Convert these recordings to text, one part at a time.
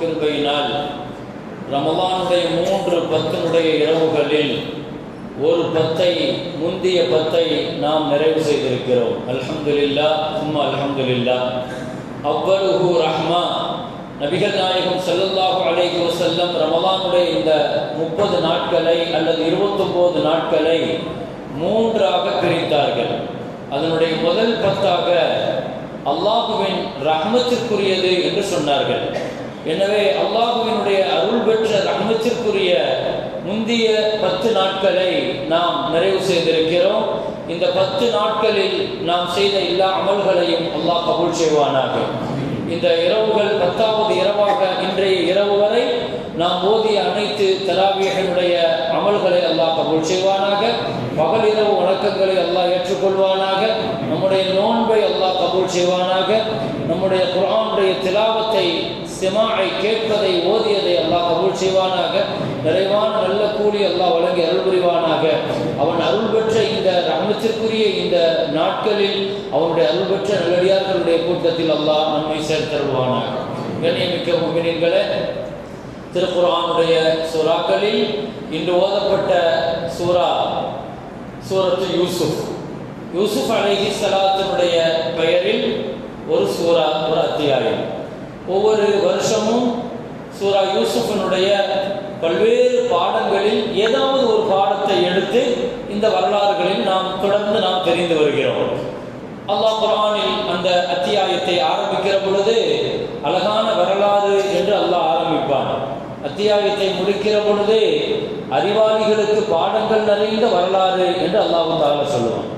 கிருபையினால் ரமலானுடைய மூன்று பத்தினுடைய இரவுகளில் ஒரு பத்தை முந்திய பத்தை நாம் நிறைவு செய்திருக்கிறோம். அல்ஹம்துலில்லா உம்மா அல்ஹம்துலில்லா அவ்வருஹு ரஹ்மா. நபிகள் நாயகம் செல்லல்லாஹு அலைஹி வசல்லம் ரமலானுடைய இந்த முப்பது நாட்களை அல்லது இருபத்தொம்போது நாட்களை மூன்றாக பிரித்தார்கள். அதனுடைய முதல் பத்தாக அல்லாஹுவின் ரஹ்மத்திற்குரியது என்று சொன்னார்கள். எனவே அல்லாஹுவினுடைய அருள் பெற்ற ரஹ்மத்திற்குரிய முந்திய பத்து நாட்களை நாம் நிறைவு செய்திருக்கிறோம். இந்த பத்து நாட்களில் நாம் செய்த எல்லா அமல்களையும் அல்லாஹ் கபூல் செய்வானாக. இந்த இரவுகள் பத்தாவது இரவாக இன்றைய இரவு வரை நாம் ஓதிய அனைத்து தராவியர்களுடைய அமல்களை அல்லாஹ் கபூல் செய்வானாக. பகல் இரவு வணக்கங்களை அல்லாஹ் ஏற்றுக்கொள்வானாக. நம்முடைய நோன்பை அல்லாஹ் கபூல் செய்வானாக. நம்முடைய குரானுடைய திலாவத்தை சிமாவை கேட்பதை ஓதியதை அல்லாஹ் கபூல் செய்வானாக. நிறைவான நல்ல கூலி அல்லாஹ் வழங்கி அருள் புரிவானாக. அவன் அருள் பெற்ற இந்த ரமத்திற்குரிய இந்த நாட்களில் அவனுடைய அருள் பெற்ற நல்லடியார்களுடைய கூட்டத்தில் அல்லாஹ் நம்மை சேர்த்தருள்வானாக கண்ணியமிக்க முகினீர்களே திருக்குரானுடைய சூறாக்களில் இன்று ஓதப்பட்ட சூரா சூரத்து யூசுப். யூசுப் அலைஹி சலாத்தினுடைய பெயரில் ஒரு சூரா ஒரு அத்தியாயம். ஒவ்வொரு வருஷமும் சூரா யூசுஃபினுடைய பல்வேறு பாடங்களில் ஏதாவது ஒரு பாடத்தை எடுத்து இந்த வரலாறுகளில் நாம் தொடர்ந்து நாம் தெரிந்து வருகிறோம். அல்லாஹ் குரானில் அந்த அத்தியாயத்தை ஆரம்பிக்கிற பொழுது அழகான வரலாறு என்று அல்லாஹ் ஆரம்பிப்பான். அத்தியாயத்தை முடிக்கிற பொழுது அறிவாளிகளுக்கு பாடங்கள் நிறைந்த வரலாறு என்று அல்லாஹ் தாலா சொல்லுவான்.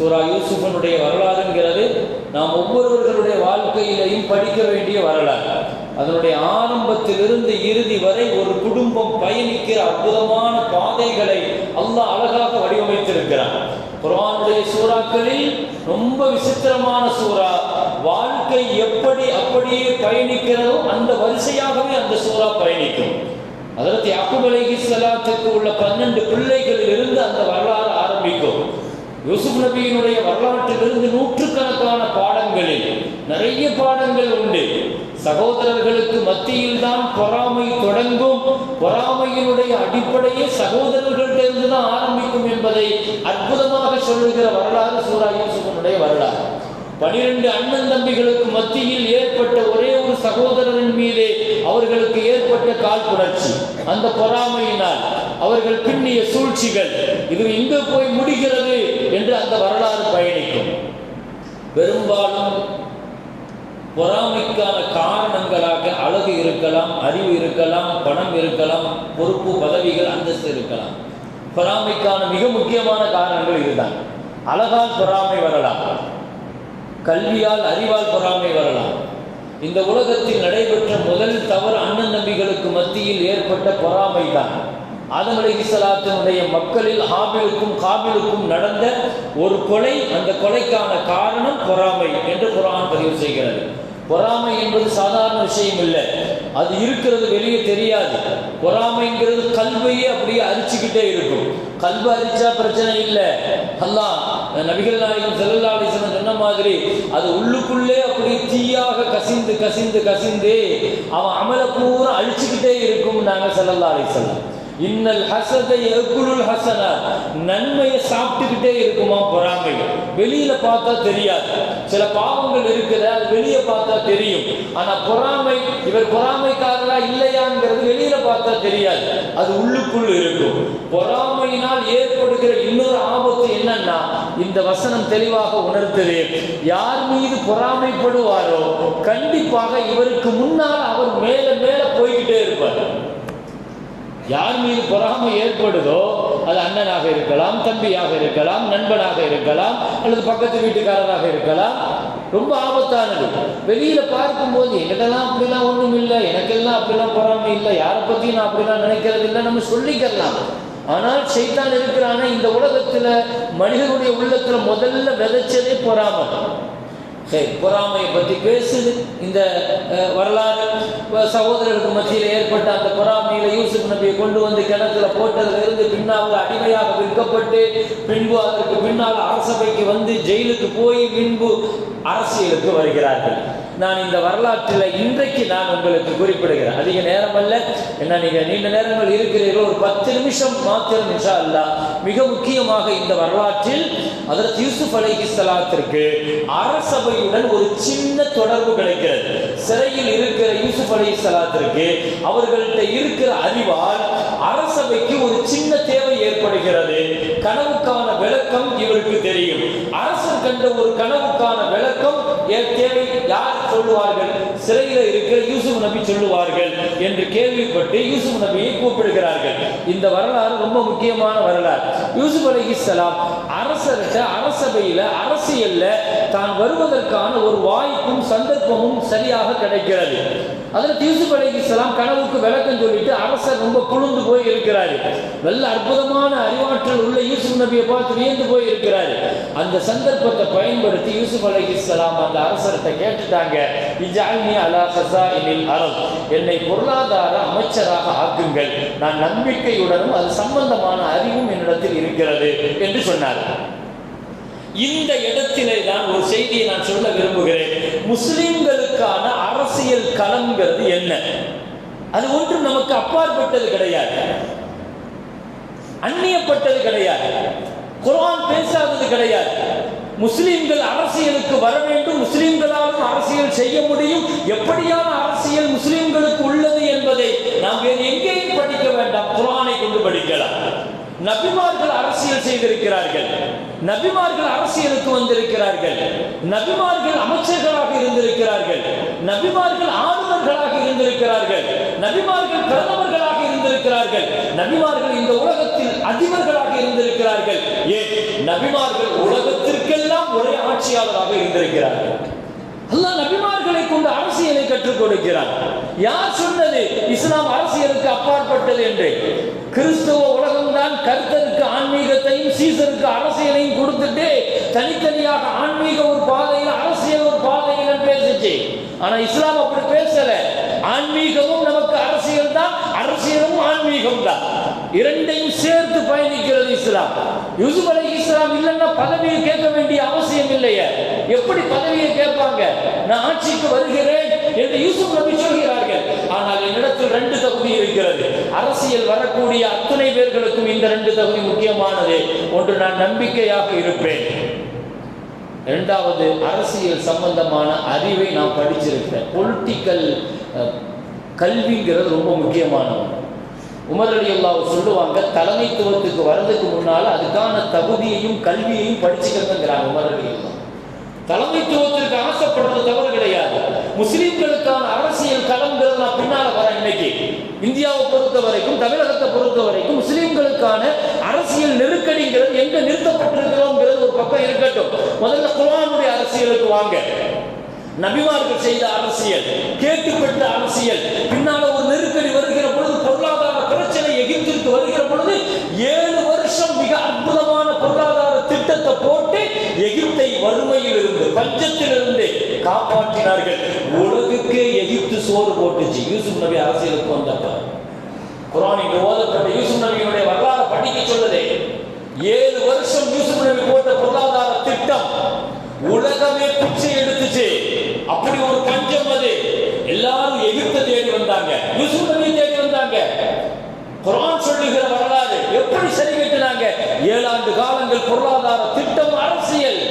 சூரா யூசுஃபனுடைய வரலாறுங்கிறது நாம் ஒவ்வொருவர்களுடைய வாழ்க்கையிலையும் படிக்க வேண்டிய வரலாறு. அதனுடைய ஆரம்பத்திலிருந்து இறுதி வரை ஒரு குடும்பம் பயணிக்கிற அற்புதமான பாதைகளை அல்லாஹ் அழகாக வடிவமைத்திருக்கிறான். குரானுடைய சூறாக்களில் ரொம்ப விசித்திரமான சூறா. வாழ்க்கை எப்படி அப்படியே பயணிக்கிறதோ அந்த வரிசையாகவே அந்த சூறா பயணிக்கும். அதற்கு யாக்குப் அலைஹி உள்ள பன்னெண்டு பிள்ளைகளில் இருந்து அந்த வரலாறு ஆரம்பிக்கும். யூசுப் நபியினுடைய வரலாற்றிலிருந்து நூற்றுக்கணக்கான பாடங்களில் நிறைய பாடங்கள் உண்டு. சகோதரர்களுக்கு மத்தியில் தான் பொறாமை தொடங்கும். பொறாமையினுடைய அடிப்படையே சகோதரர்களிடமிருந்து தான் ஆரம்பிக்கும் என்பதை அற்புதமாக சொல்லுகிற வரலாறு சூரா யூசுஃபனுடைய வரலாறு. பனிரெண்டு அண்ணன் தம்பிகளுக்கு மத்தியில் ஏற்பட்ட ஒரே ஒரு சகோதரரின் மீதே அவர்களுக்கு ஏற்பட்ட கால் புணர்ச்சி அந்த பொறாமையினால் அவர்கள் பின்னிய சூழ்ச்சிகள். இது இங்கு போய் முடிகிறது. என்று அந்த வரலாறு பயணிக்கும். பெரும்பாலும் பொறாமைக்கான காரணங்களாக அழகு இருக்கலாம் அறிவு இருக்கலாம் பணம் இருக்கலாம் பொறுப்பு பதவிகள் அந்தஸ்து இருக்கலாம். பொறாமைக்கான மிக முக்கியமான காரணங்கள் இதுதான். அழகால் பொறாமை வரலாம். கல்வியால் அறிவால் பொறாமை வரலாம். இந்த உலகத்தில் நடைபெற்ற முதல் தவறு அண்ணன் நம்பிகளுக்கு மத்தியில் ஏற்பட்ட பொறாமை தான் ஆதம் அலைஹிஸ்ஸலாத்தினுடைய மக்களில் ஹாபிலுக்கும் காபிலுக்கும் நடந்த ஒரு கொலை அந்த கொலைக்கான காரணம் பொறாமை என்று குரான் பதிவு செய்கிறது. பொறாமை என்பது சாதாரண விஷயம் இல்லை. அது இருக்கிறது வெளியே தெரியாது. பொறாமைங்கிறது கல்வையே அப்படியே அரிச்சுக்கிட்டே இருக்கும். கல்வி அரிச்சா பிரச்சனை இல்லை. அல்லா நபிகள் நாயகம் செல்லல்லா அலிசன் சொன்ன மாதிரி அது உள்ளுக்குள்ளே அப்படி தீயாக கசிந்து கசிந்து கசிந்து அவன் அமல பூரா அழிச்சுக்கிட்டே இருக்கும் நாங்கள் செல்லல்லா அலிசல்லாம் இன்னல் ஹசதை எக்குலுல் ஹசனா. நன்மையை சாப்பிட்டுக்கிட்டே இருக்குமா பொறாமை வெளியில பார்த்தா தெரியாது. சில பாவங்கள் இருக்குது அது வெளியே பார்த்தா தெரியும். ஆனா பொறாமை இவர் பொறாமைக்காரரா இல்லையாங்கிறது வெளியில பார்த்தா தெரியாது. அது உள்ளுக்குள் இருக்கும். பொறாமையினால் ஏற்படுகிற இன்னொரு ஆபத்து என்னன்னா இந்த வசனம் தெளிவாக உணர்த்தது யார் மீது பொறாமைப்படுவாரோ கண்டிப்பாக இவருக்கு முன்னால் அவர் மேல மேல போய்கிட்டே இருப்பார். யார் மீது பொறாமை ஏற்படுதோ அது அண்ணனாக இருக்கலாம் தம்பியாக இருக்கலாம் நண்பனாக இருக்கலாம் அல்லது பக்கத்து வீட்டுக்காரராக இருக்கலாம். ரொம்ப ஆபத்தானது. வெளியில பார்க்கும்போது என்கிட்டலாம் அப்படிலாம் ஒன்றும் இல்லை எனக்கெல்லாம் அப்படிலாம் பொறாமை இல்லை யாரை பற்றியும் நான் அப்படிலாம் நினைக்கிறது இல்லை நம்ம சொல்லிக்கலாம். ஆனால் சைத்தான் இருக்கிறான இந்த உலகத்தில் மனிதனுடைய உள்ளத்தில் முதல்ல விதைச்சதே பொறாமை. தான் பொறாமையை பற்றி பேசுது. இந்த வரலாறு சகோதரருக்கு மத்தியில் ஏற்பட்ட அந்த பொறாமையில் யூசுப் நபியை கொண்டு வந்து கிணத்துல போட்டதுல இருந்து பின்னால் அடிமையாக விற்கப்பட்டு பின்பு அதற்கு பின்னால் அரசபைக்கு வந்து ஜெயிலுக்கு போய் பின்பு அரசியலுக்கு வருகிறார்கள். நான் இந்த வரலாற்றில் இன்றைக்கு நான் உங்களுக்கு குறிப்பிடுகிறேன். அதிக நேரம் அல்ல என்ன நீங்கள் நீண்ட நேரங்கள் இருக்கிறீர்கள் ஒரு பத்து நிமிஷம் மாத்திரம் நிஷா அல்லாஹ் மிக முக்கியமாக இந்த வரலாற்றில் அதற்கு யூசுப் அலைஹி அரசபை அரசபையுடன் ஒரு சின்ன தொடர்பு கிடைக்கிறது. சிறையில் இருக்கிற யூசுப் அலி சலாத்திற்கு அவர்கள்ட்ட இருக்கிற அறிவால் அரசபைக்கு ஒரு சின்ன தேவை ஏற்படுகிறது. கனவுக்கான விளக்கம் இவருக்கு தெரியும். அரசர் கண்ட ஒரு கனவுக்கான விளக்கம் தேவை யார் சொல்லுவார்கள்? சிறையில் இருக்கிற யூசுப் நபி சொல்லுவார்கள் என்று கேள்விப்பட்டு யூசுப் நபியை கூப்பிடுகிறார்கள். இந்த வரலாறு ரொம்ப முக்கியமான வரலாறு. யூசுப் அலைஹிஸ்ஸலாம் அரசர்கிட்ட அரசபையில அரசியல்ல தான் வருவதற்கான ஒரு வாய்ப்பும் சந்தர்ப்பமும் சரியாக கிடைக்கிறது. அதற்கு யூசுப் அலைஹிஸ்ஸலாம் கனவுக்கு விளக்கம் சொல்லிட்டு அரசர் ரொம்ப குழுந்து போய் இருக்கிறாரு. நல்ல அற்புதமான அறிவாற்றல் உள்ள யூசுப் நபியை பார்த்து வியந்து போய் இருக்கிறாரு. அந்த சந்தர்ப்பத்தை பயன்படுத்தி யூசுப் அலைஹிஸ்ஸலாம் அந்த அரசர்கிட்ட கேட்டுட்டாங்க. இஜால்னி அலா ஹஸாயினில் அரப் என்னை பொருளாதார அமைச்சராக ஆக்குங்கள். நான் நம்பிக்கையுடனும் அது சம்பந்தமான அறிவும் என்னிடத்தில் இருக்கிறது என்று சொன்னார். இந்த இடத்திலே தான் ஒரு செய்தியை நான் சொல்ல விரும்புகிறேன். முஸ்லிம்களுக்கான அரசியல் களம்ங்கிறது என்ன? அது ஒன்றும் நமக்கு அப்பாற்பட்டது கிடையாது. அந்நியப்பட்டது கிடையாது. குரான் பேசாதது கிடையாது. முஸ்லீம்கள் அரசியலுக்கு வர வேண்டும். முஸ்லீம்களாலும் அரசியல் செய்ய முடியும். எப்படியான அரசியல் முஸ்லீம்களுக்கு உள்ளது என்பதை நாம் வேறு எங்கேயும் படிக்க வேண்டாம். குரானை கொண்டு படிக்கலாம். நபிமார்கள் அரசியல் செய்திருக்கிறார்கள். நபிமார்கள் அரசியலுக்கு வந்திருக்கிறார்கள். நபிமார்கள் அமைச்சர்களாக இருந்திருக்கிறார்கள். நபிமார்கள் ஆளுநர்களாக இருந்திருக்கிறார்கள். நபிமார்கள் பிரதமர்களாக இருந்திருக்கிறார்கள். நபிமார்கள் இந்த உலகத்தில் அதிபர்களாக இருந்திருக்கிறார்கள். ஏன்? நபிமார்கள் உலகத்திற்கெல்லாம் ஒரே ஆட்சியாளராக இருந்திருக்கிறார்கள். அல்லாஹ் நபிமார்களை கொண்டு அரசியலை கற்றுக் கொடுக்கிறார். யார் சொன்னது? இஸ்லாம் அரசியலுக்கு அப்பாற்பட்டது என்று. கிறிஸ்துவ உலகம்தான் கர்த்தருக்கு ஆன்மீகத்தையும் சீசருக்கு அரசியலையும் கொடுத்துட்டு தனித்தனியாக ஆன்மீக ஒரு பாதையில் அரசியல் ஒரு பாதையில் பேசுச்சு. ஆனா இஸ்லாம் அப்படி பேசல. ஆன்மீகமும் நமக்கு அரசியல் தான் அரசியலும் ஆன்மீகம் தான் இரண்டையும் சேர்த்து பயணிக்கிறது இஸ்லாம். யூசுப் அலை இஸ்லாம் இல்லைன்னா பதவியை கேட்க வேண்டிய அவசியம் இல்லையே. எப்படி பதவியை கேட்பாங்க? நான் ஆட்சிக்கு வருகிறேன் என்று யூசுப் நபி சொல்கிறார்கள். ஆனால் என்னிடத்தில் ரெண்டு தகுதி இருக்கிறது. அரசியல் வரக்கூடிய அத்தனை பேர்களுக்கும் இந்த ரெண்டு தகுதி முக்கியமானது. ஒன்று நான் நம்பிக்கையாக இருப்பேன். இரண்டாவது அரசியல் சம்பந்தமான அறிவை நான் படிச்சிருக்கிறேன் பொலிட்டிக்கல் கல்விங்கிறது ரொம்ப முக்கியமானது. உமர் அலி சொல்லுவாங்க தலைமைத்துவத்துக்கு வர்றதுக்கு முன்னால் அதுக்கான தகுதியையும் கல்வியையும் படிச்சுக்கிறதுங்கிறாங்க உமர் அலி தலைமைத்துவத்திற்கு ஆசைப்படுறது தவறு கிடையாது. முஸ்லிம்களுக்கான அரசியல் களம்ங்கிறது நான் பின்னால வரேன் இன்னைக்கு. இந்தியாவை பொறுத்த வரைக்கும் தமிழகத்தை பொறுத்த வரைக்கும் முஸ்லிம்களுக்கான அரசியல் நெருக்கடிங்கிறது எங்க நிறுத்தப்பட்டிருக்கிறோங்கிறது ஒரு பக்கம் இருக்கட்டும். முதல்ல குர்ஆனுடைய அரசியலுக்கு வாங்க. நபிமார்கள் செய்த அரசியல் காப்பாற்றினார்கள். உலகுக்கே எகிப்து சோறு போட்டுச்சு. யூசுப் நபி அரசியலுக்கு வந்தப்ப. குரானில் ஓதப்பட்ட யூசுப் நபியினுடைய வரலாறு படிக்க சொல்லுதே. ஏழு வருஷம் யூசுப் நபி போட்ட பொருளாதார திட்டம். உலகமே பிச்சை எடுத்து அப்படி ஒரு பஞ்சம் அது எல்லாரும் எகிப்தை தேடி வந்தாங்க யூசுப் நபி தேடி வந்தாங்க குர்ஆன் சொல்லுகிற வரலாறு எப்படி சரி கட்டினாங்க ஏழாண்டு காலங்கள் பொருளாதார திட்டம் அரசியல்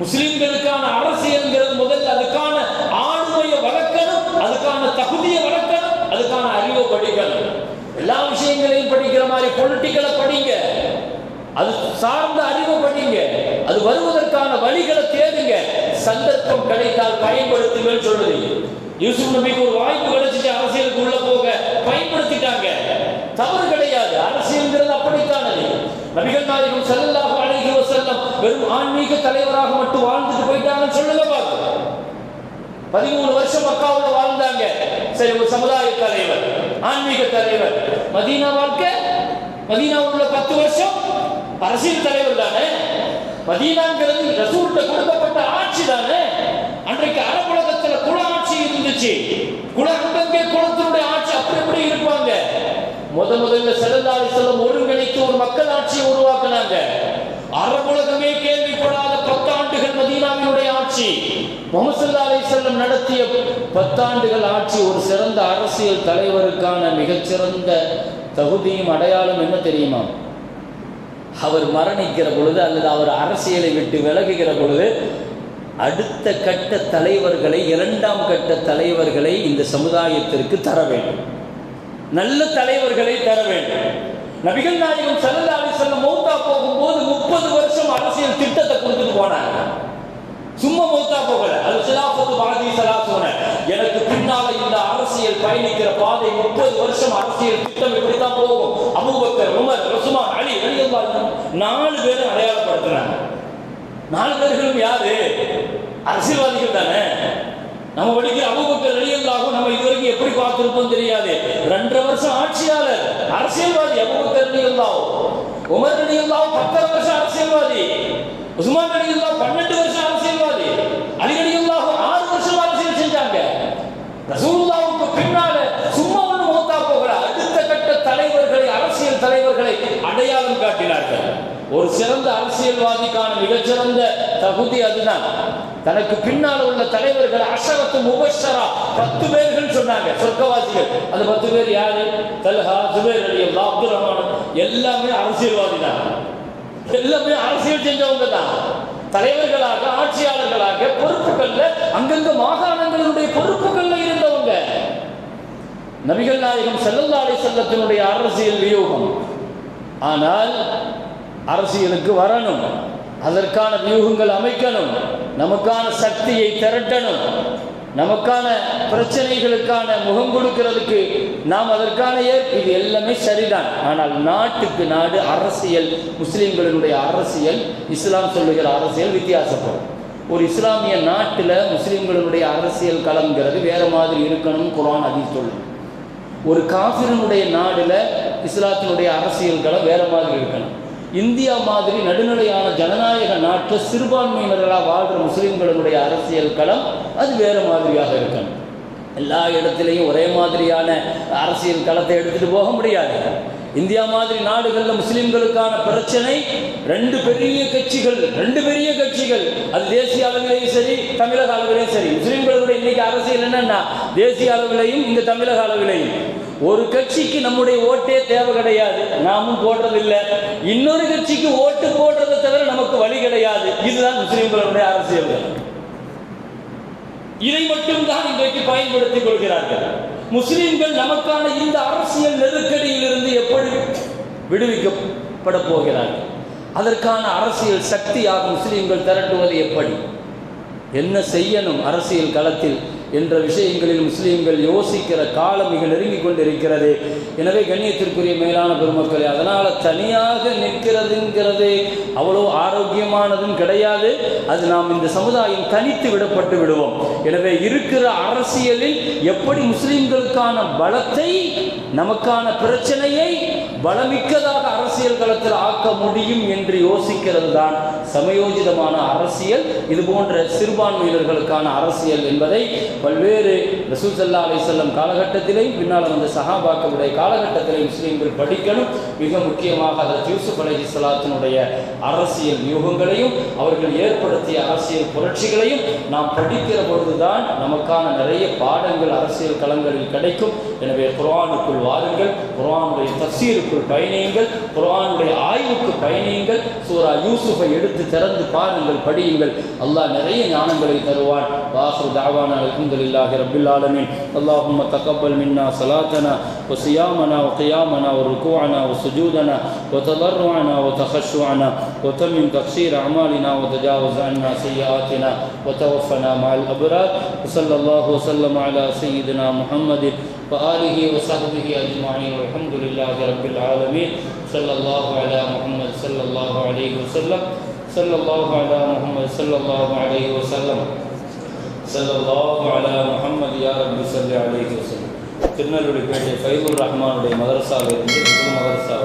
முஸ்லிம்களுக்கான அரசியல்ங்கிறது முதல்ல அதுக்கான ஆண்மையை வளர்க்கணும் அதுக்கான தகுதியை வளர்க்கணும் அதுக்கான அறிவை படிக்கணும். எல்லா விஷயங்களையும் படிக்கிற மாதிரி பொலிட்டிக்கலை படிங்க. அது சார்ந்த அறிவை படிங்க. அது வருவதற்கான வழிகளை தேடுங்க. சந்தர்ப்பம் கிடைத்தால் பயன்படுத்துங்கள் சொல்லுது யூசுப் நபிக்கு ஒரு வாய்ப்பு கிடைச்சிட்டு அரசியலுக்கு உள்ள போக பயன்படுத்திட்டாங்க. தவறு கிடையாது. அரசியல்ங்கிறது அப்படித்தானது? நபிகள் நாயகம் ஸல்லல்லாஹு அலைஹி செல்லம் வெறும் ஆன்மீக தலைவராக மட்டும் வாழ்ந்துட்டு போயிட்டாங்கன்னு சொல்லுங்க பாக்க பதிமூணு வருஷம் மக்காவோட வாழ்ந்தாங்க. சரி ஒரு சமுதாய தலைவர் ஆன்மீக தலைவர். மதீனா வாழ்க்கை மதீனா உள்ள பத்து வருஷம் அரசியல் தலைவர் தானே. மதீனாங்கிறது ரசூல்கிட்ட கொடுக்கப்பட்ட ஆட்சி தானே. அன்றைக்கு அரபுலகத்துல குல ஆட்சி இருந்துச்சு. குல அங்கங்கே குலத்தினுடைய ஆட்சி அப்படி எப்படி இருப்பாங்க. முத முதல்ல சிறந்தாரி செல்லம் ஒருங்கிணைத்து ஒரு மக்கள் ஆட்சியை உருவாக்குனாங்க. அரபுலகமே கேள்விப்படாத பத்தாண்டுகள் மதீனாவினுடைய ஆட்சி. முகமது அலை செல்லம் நடத்திய பத்தாண்டுகள் ஆட்சி ஒரு சிறந்த அரசியல் தலைவருக்கான மிகச்சிறந்த தகுதியும் அடையாளம் என்ன தெரியுமா? அவர் மரணிக்கிற பொழுது அல்லது அவர் அரசியலை விட்டு விலகுகிற பொழுது அடுத்த கட்ட தலைவர்களை இரண்டாம் கட்ட தலைவர்களை இந்த சமுதாயத்திற்கு தர வேண்டும். நல்ல தலைவர்களை தர வேண்டும். நபிகள் நாயகம் சல்லா அலி செல்லம் மௌத்தா போகும்போது முப்பது வருஷம் அரசியல் திட்டத்தை கொடுத்துட்டு போனாங்க. சும்மா மௌத்தா போகல. அது சிலாபத்து பாரதி சலாசோன எனக்கு பின்னால இந்த அரசியல் பயணிக்கிற பாதை முப்பது வருஷம் அரசியல் திட்டம் இப்படித்தான் போகும். அபூபக்கர் உமர் உஸ்மான் அலி ரலியல்லாஹு நாலு பேரும் அடையாளப்படுத்துறாங்க. நாலு பேர்களும் யாரு? அரசியல்வாதிகள் தானே. நம்ம படிக்கிற அபுபக்கர் ரலியல்லாஹு நம்ம இதுவரைக்கும் எப்படி பார்த்திருப்போம் தெரியாது. ரெண்டரை வருஷம் ஆட்சியாளர் அரசியல்வாதி அபுபக்கர் ரலியல்லாஹு. உமர் ரலியல்லாஹு பத்தரை வருஷம் அரசியல்வாதி. உஸ்மான் ரலியல்லாஹு பன்னெண்டு வருஷம் அரசியல்வாதி. அலி ரலியல்லாஹு ஆறு வருஷம் அரசியல் செஞ்சாங்க. ரசூல்லாவுக்கு பின்னால சும்மா ஒண்ணு மூத்தா போகிற அடுத்த கட்ட தலைவர்களை அரசியல் தலைவர்களை அடையாளம் காட்டினார்கள். ஒரு சிறந்த அரசியல்வாதிக்கான மிகச்சிறந்த தகுதி அதுதான். தனக்கு பின்னால் உள்ள தலைவர்கள் அஷரத்து முபஷரா பத்து பேர்கள் சொன்னாங்க சொர்க்கவாசிகள். அந்த பத்து பேர் யாரு? Talha Zubair Ali Allah Abdul Rahman. எல்லாமே அரசியல்வாதி தான் எல்லாமே அரசியல் செஞ்சவங்க தான். தலைவர்களாக ஆட்சியாளர்களாக பொறுப்புகள்ல அங்கங்க மாகாணங்களுடைய பொறுப்புகள்ல இருந்தவங்க. நபிகள் நாயகம் செல்லல்லாடை செல்லத்தினுடைய அரசியல் வியூகம். ஆனால் அரசியலுக்கு வரணும். அதற்கான வியூகங்கள் அமைக்கணும். நமக்கான சக்தியை திரட்டணும். நமக்கான பிரச்சனைகளுக்கான முகம் கொடுக்கிறதுக்கு நாம் அதற்கான ஏற்பு இது எல்லாமே சரிதான். ஆனால் நாட்டுக்கு நாடு அரசியல் முஸ்லீம்களினுடைய அரசியல் இஸ்லாம் சொல்லுகிற அரசியல் வித்தியாசப்படும். ஒரு இஸ்லாமிய நாட்டில் முஸ்லீம்களுடைய அரசியல் களம்ங்கிறது வேறு மாதிரி இருக்கணும் குரான் அதில் சொல்லும் ஒரு காஃபிரனுடைய நாடில் இஸ்லாத்தினுடைய அரசியல் களம் வேறு மாதிரி இருக்கணும். இந்தியா மாதிரி நடுநிலையான ஜனநாயக நாட்டில் சிறுபான்மையினர்களாக வாழ்கிற முஸ்லீம்களுடைய அரசியல் களம் அது வேறு மாதிரியாக இருக்கணும். எல்லா இடத்துலையும் ஒரே மாதிரியான அரசியல் களத்தை எடுத்துகிட்டு போக முடியாது. இந்தியா மாதிரி நாடுகளில் முஸ்லிம்களுக்கான பிரச்சனை ரெண்டு பெரிய கட்சிகள் ரெண்டு பெரிய கட்சிகள். அது தேசிய அளவிலையும் சரி தமிழக அளவிலையும் சரி. முஸ்லிம்களோட இன்னைக்கு அரசியல் என்னன்னா தேசிய அளவிலையும் இந்த தமிழக அளவிலையும். ஒரு கட்சிக்கு நம்முடைய ஓட்டே தேவை கிடையாது. நாமும் போடுறதில்லை. இன்னொரு கட்சிக்கு ஓட்டு போடுறதை தவிர நமக்கு வழி கிடையாது. இதுதான் முஸ்லிம்களுடைய அரசியல். இதை மட்டும்தான் இன்றைக்கு பயன்படுத்திக் கொள்கிறார்கள். முஸ்லிம்கள் நமக்கான இந்த அரசியல் நெருக்கடியிலிருந்து எப்படி விடுவிக்கப்பட போகிறார்கள். அதற்கான அரசியல் சக்தியாக முஸ்லீம்கள் திரட்டுவது எப்படி? என்ன செய்யணும் அரசியல் களத்தில்? என்ற விஷயங்களில் முஸ்லீம்கள் யோசிக்கிற காலம் மிக நெருங்கி கொண்டிருக்கிறது. எனவே கண்ணியத்திற்குரிய மேலான பெருமக்களே அதனால் தனியாக நிற்கிறதுங்கிறது அவ்வளோ ஆரோக்கியமானதும் கிடையாது. அது நாம் இந்த சமுதாயம் தனித்து விடப்பட்டு விடுவோம். எனவே இருக்கிற அரசியலில் எப்படி முஸ்லீம்களுக்கான பலத்தை நமக்கான பிரச்சனையை பலமிக்கதாக அரசியல் களத்தில் ஆக்க முடியும் என்று யோசிக்கிறது தான் சமயோஜிதமான அரசியல். இது போன்ற சிறுபான்மையினர்களுக்கான அரசியல் என்பதை பல்வேறு ரசூல் சல்லா அலி செல்லம் காலகட்டத்திலேயும் பின்னால் வந்த சஹாபாக்களுடைய காலகட்டத்திலே முஸ்லீம்கள் படிக்கணும். மிக முக்கியமாக அதற்கு யூசுப் அலஹி சலாத்தினுடைய அரசியல் வியூகங்களையும் அவர்கள் ஏற்படுத்திய அரசியல் புரட்சிகளையும் நாம் படிக்கிற பொழுதுதான் நமக்கான நிறைய பாடங்கள் அரசியல் களங்களில் கிடைக்கும். எனவே குரானுக்குள் வாருங்கள். குர்ஆனுடைய தஃசீருக்குள் பயணியுங்கள் குர்ஆனுடைய ஆய்வுக்கு பயணியுங்கள் சூரா யூசுஃபை எடுத்து திறந்து பாருங்கள் படியுங்கள் அல்லாஹ் நிறைய ஞானங்களை தருவான் வாஹு தாவானா அல்ஹம்துலில்லாஹி ரப்பில் ஆலமீன் اللهم تقبل منا صلاتنا وصيامنا وقيامنا وركوعنا وسجودنا وتضرعنا وتخشعنا وتمم تقصير أعمالنا وتجاوز عنا سيئاتنا وتوفنا مع الأبرار وصلى الله وسلم على سيدنا محمد وآله وصحبه أجمعين والحمد لله رب العالمين صلى الله على محمد صلى الله عليه وسلم صلى الله على محمد صلى الله عليه وسلم صلى الله على محمد يا رب صل عليه وسلم திருநெல்வேலி பேட்டை ஃபைதுர் ரஹ்மானுடைய மதரசாவில் இருந்து புது மதரசா